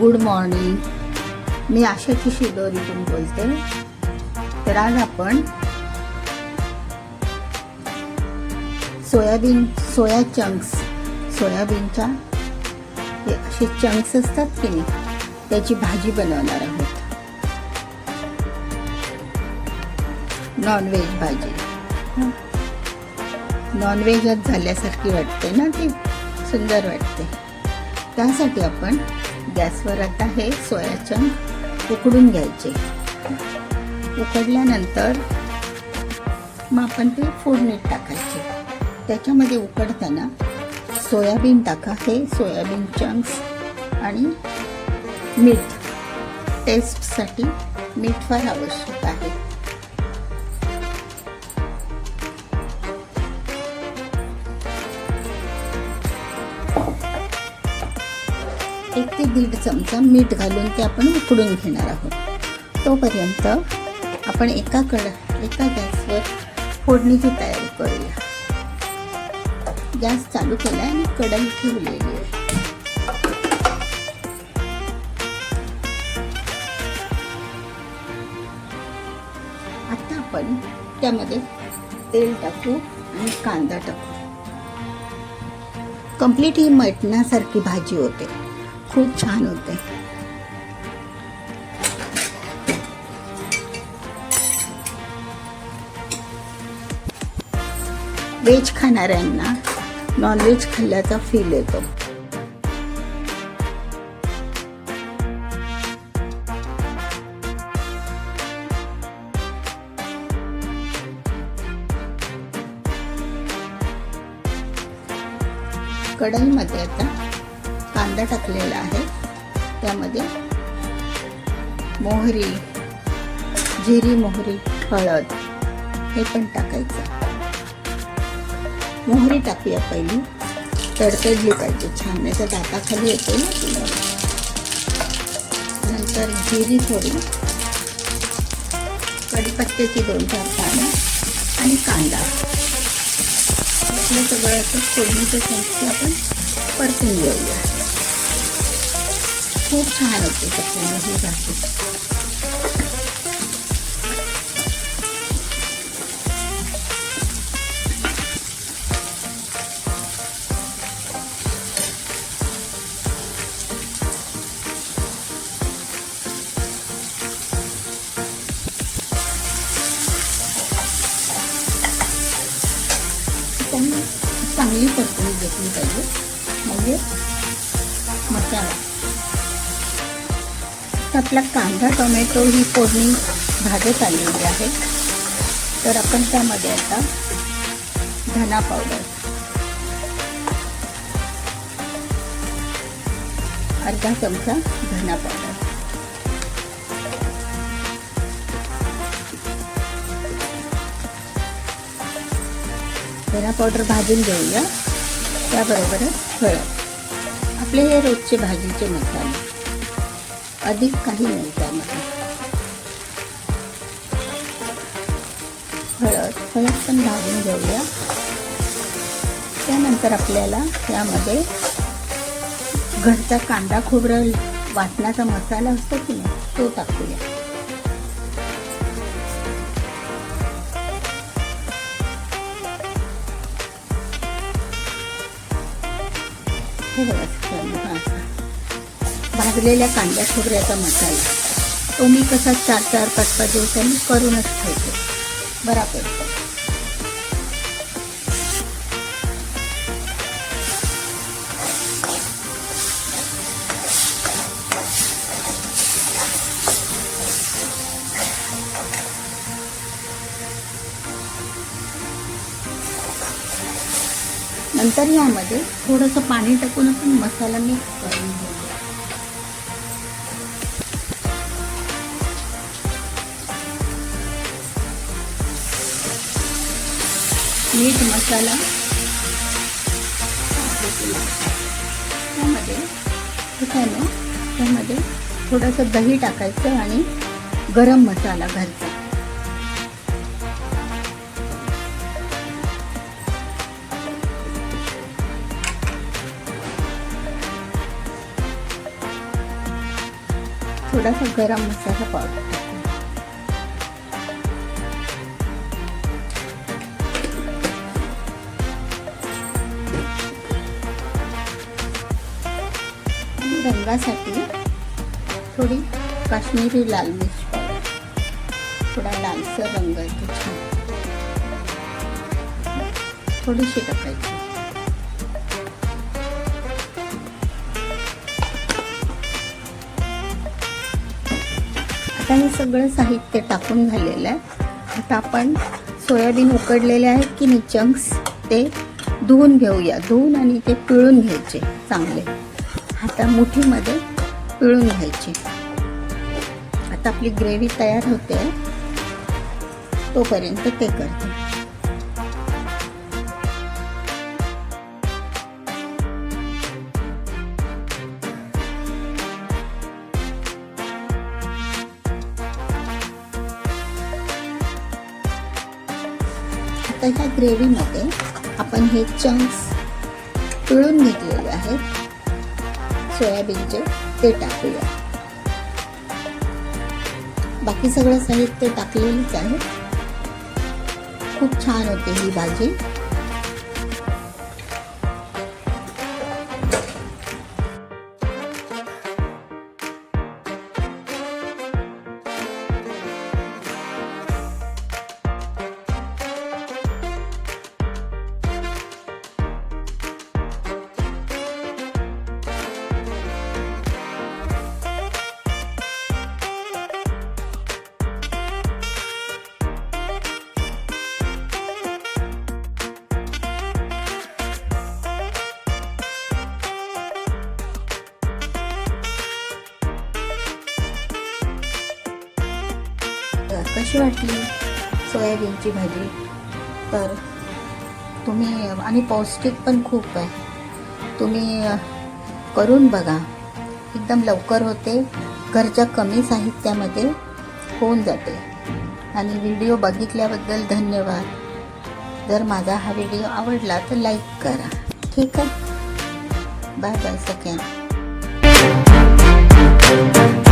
Good morning मी आशाची शिदोरीतून बोलते. तर आज आपण सोयाबीन सोया चंक्स सोयाबीनच्या हे असे चंक्स असतात की नाही त्याची भाजी बनवणार आहोत. नॉनव्हेज भाजी. नॉनव्हेजच झाल्यासारखी वाटते ना ती? सुंदर वाटते. त्यासाठी आपण गॅसवर आता हे सोयाचंक उकडून घ्यायचे. उकडल्यानंतर मग आपण ते फोडणीत टाकायचे. त्याच्यामध्ये उकडताना सोयाबीन टाका. हे सोयाबीन चंक्स आणि मीठ टेस्टसाठी मीठ फार आवश्यक आहे. एक ते दीड चमचा मीठ घालून ते आपण उकडून घेणार आहोत. तोपर्यंत आपण एका कड एका गॅसवर फोडणीची तयारी करूया. गॅस चालू केला आणि कढई ठेवलेली आहे. आता आपण त्यामध्ये तेल टाकू आणि कांदा टाकू. कंप्लीट ही मटणासारखी भाजी होते. खूप छान होते. व्हेज खाणाऱ्यांना नॉनव्हेज खाल्ल्याचा फील येतो. कढईमध्ये आता कांदा टाकलेला आहे. त्यामध्ये मोहरी जिरी मोहरी हळद हे पण टाकायचं. मोहरी टाकूया पहिली. तडतडली पाहिजे छान. नाही तर दाताखाली येते ना नंतर जिरी थोडी. कडीपत्त्याची दोन चार पानं आणि कांदा. आपलं सगळं असं फोडणीचं संस्था आपण परतून घेऊया. खूप छान होते त्याच्यामुळे ही भाजी त्यांनी चांगली परतून तर आपला कांदा टोमॅटो ही फोडणी भाजत आलेली आहे. तर आपण त्यामध्ये आता धना पावडर अर्धा चमचा धना पावडर धना पावडर भाजून घेऊया. त्याबरोबरच हळद. आपले हे रोजचे भाजीचे मसाले. अधिक काही नाही त्यामध्ये. हळद हळद पण भाजून घेऊया. त्यानंतर आपल्याला यामध्ये घरचा कांदा खोबरं वाटण्याचा मसाला असतो की नाही तो टाकूया. हे बघा भाजलेल्या कांद्या खोबऱ्याचा मसाला. तो मी कसा चार चार पाच पाच दिवसांनी करूनच ठेवते. बराबर. नंतर यामध्ये थोडंसं पाणी टाकून आपण मसाला मिक्स करून मीठ मसाला. त्यामध्ये त्याने त्यामध्ये थोडंसं दही टाकायचं आणि गरम मसाला घालचा थोडासा गरम मसाला पावडर रंगासाठी थोडी काश्मीरी लाल मिर्च पावडर. थोडा लालसर रंग येतो छान. थोडीशी टाकायची. आता हे सगळं साहित्य टाकून झालेलं आहे. आता आपण सोयाबीन उकडलेले आहेत की नाही चंक्स ते धुवून घेऊया. धुवून आणि ते पिळून घ्यायचे चांगले. आता मुठीमध्ये पिळून घ्यायची. आता आपली ग्रेव्ही तयार होते. तोपर्यंत ते करते. आता ह्या ग्रेव्हीमध्ये आपण हे चंक्स पिळून घेतलेले आहेत. सोयाबीनचे ते टाकूया. बाकी सगळं साहित्य टाकलेलीच आहे. खूप छान होते ही भाजी. कशी वाटली सोयाबीनची भाजी? तर तुम्ही आणि पौष्टिक पण खूप आहे. तुम्ही करून बघा. एकदम लवकर होते. घरच्या कमी साहित्यामध्ये होऊन जाते. आणि व्हिडिओ बघितल्याबद्दल धन्यवाद. जर माझा हा व्हिडिओ आवडला तर लाईक करा. ठीक आहे? बाय बाय सगळ्यांना.